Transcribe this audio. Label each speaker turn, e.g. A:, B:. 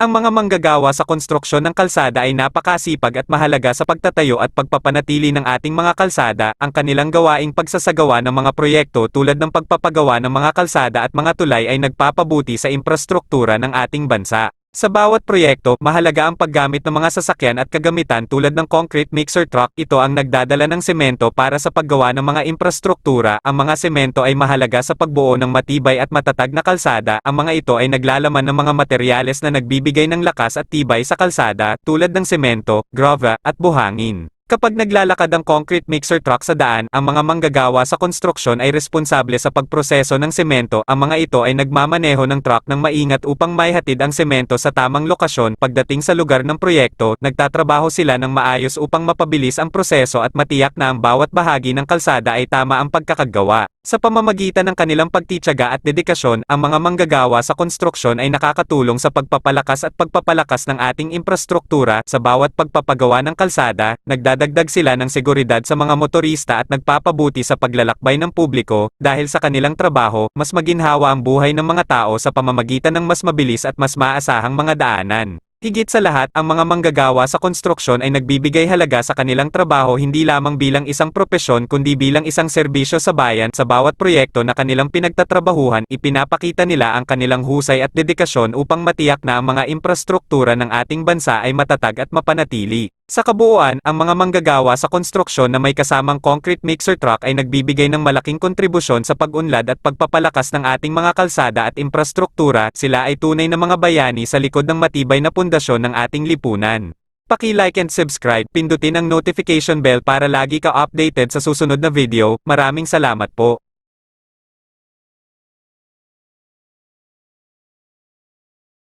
A: Ang mga manggagawa sa konstruksyon ng kalsada ay napakasipag at mahalaga sa pagtatayo at pagpapanatili ng ating mga kalsada. Ang kanilang gawaing pagsasagawa ng mga proyekto tulad ng pagpapagawa ng mga kalsada at mga tulay ay nagpapabuti sa infrastruktura ng ating bansa. Sa bawat proyekto, mahalaga ang paggamit ng mga sasakyan at kagamitan tulad ng concrete mixer truck. Ito ang nagdadala ng semento para sa paggawa ng mga infrastruktura. Ang mga semento ay mahalaga sa pagbuo ng matibay at matatag na kalsada. Ang mga ito ay naglalaman ng mga materyales na nagbibigay ng lakas at tibay sa kalsada, tulad ng semento, grava, at buhangin. Kapag naglalakad ang concrete mixer truck sa daan, ang mga manggagawa sa konstruksyon ay responsable sa pagproseso ng semento. Ang mga ito ay nagmamaneho ng truck ng maingat upang maihatid ang semento sa tamang lokasyon. Pagdating sa lugar ng proyekto, nagtatrabaho sila ng maayos upang mapabilis ang proseso at matiyak na ang bawat bahagi ng kalsada ay tama ang pagkakagawa. Sa pamamagitan ng kanilang pagtityaga at dedikasyon, ang mga manggagawa sa konstruksyon ay nakakatulong sa pagpapalakas at pagpapalakas ng ating infrastruktura sa bawat pagpapagawa ng kalsada, nagdadagdag sila ng seguridad sa mga motorista at nagpapabuti sa paglalakbay ng publiko, dahil sa kanilang trabaho, mas maginhawa ang buhay ng mga tao sa pamamagitan ng mas mabilis at mas maasahang mga daanan. Higit sa lahat, ang mga manggagawa sa konstruksyon ay nagbibigay halaga sa kanilang trabaho hindi lamang bilang isang propesyon kundi bilang isang serbisyo sa bayan sa bawat proyekto na kanilang pinagtatrabahuhan, ipinapakita nila ang kanilang husay at dedikasyon upang matiyak na ang mga infrastruktura ng ating bansa ay matatag at mapanatili. Sa kabuuan, ang mga manggagawa sa konstruksyon na may kasamang concrete mixer truck ay nagbibigay ng malaking kontribusyon sa pag-unlad at pagpapalakas ng ating mga kalsada at infrastruktura. Sila ay tunay na mga bayani sa likod ng matibay na pundasyon ng ating lipunan. Paki-like and subscribe, pindutin ang notification bell para lagi ka updated sa susunod na video. Maraming salamat po.